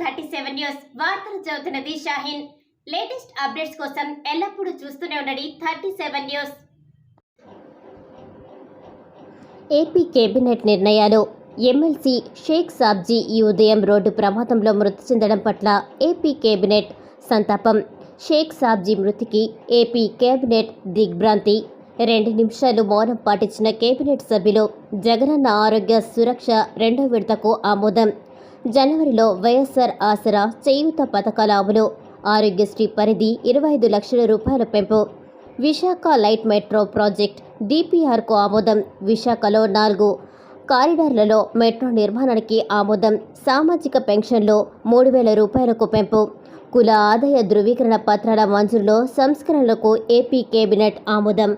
Thirty seven news వార్తలు చదువుతున్నది Shaheen. Latest updates కోసం ఎల్లప్పుడూ చూస్తూనే ఉండండి thirty seven news. AP cabinet నిర్ణయాలు. ఎమ్మెల్సీ షేక్ సాబ్జీ ఈ ఉదయం రోడ్డు ప్రమాదంలో మృతి చెందడం పట్ల ఏపీ కేబినెట్ సంతాపం. షేక్ సాబ్జీ మృతికి ఏపీ కేబినెట్ దిగ్భ్రాంతి. రెండు నిమిషాలు మౌనం పాటించిన కేబినెట్ సభ్యులు జగనన్న ఆరోగ్య సురక్ష రెండో విడతకు ఆమోదం. జనవరిలో వైఎస్ఆర్ ఆసరా చేయూత పథకాల అమలు. ఆరోగ్యశ్రీ పరిధి ఇరవై ఐదు లక్షల రూపాయల పెంపు. విశాఖ లైట్ మెట్రో ప్రాజెక్ట్ డిపిఆర్కు ఆమోదం విశాఖలో నాలుగు. కారిడార్లలో మెట్రో నిర్మాణానికి ఆమోదం సామాజిక పెన్షన్లో మూడు వేల రూపాయలకు పెంపు. కుల ఆదాయ ధృవీకరణ పత్రాల మంజూరులో సంస్కరణలకు ఏపీ కేబినెట్ ఆమోదం.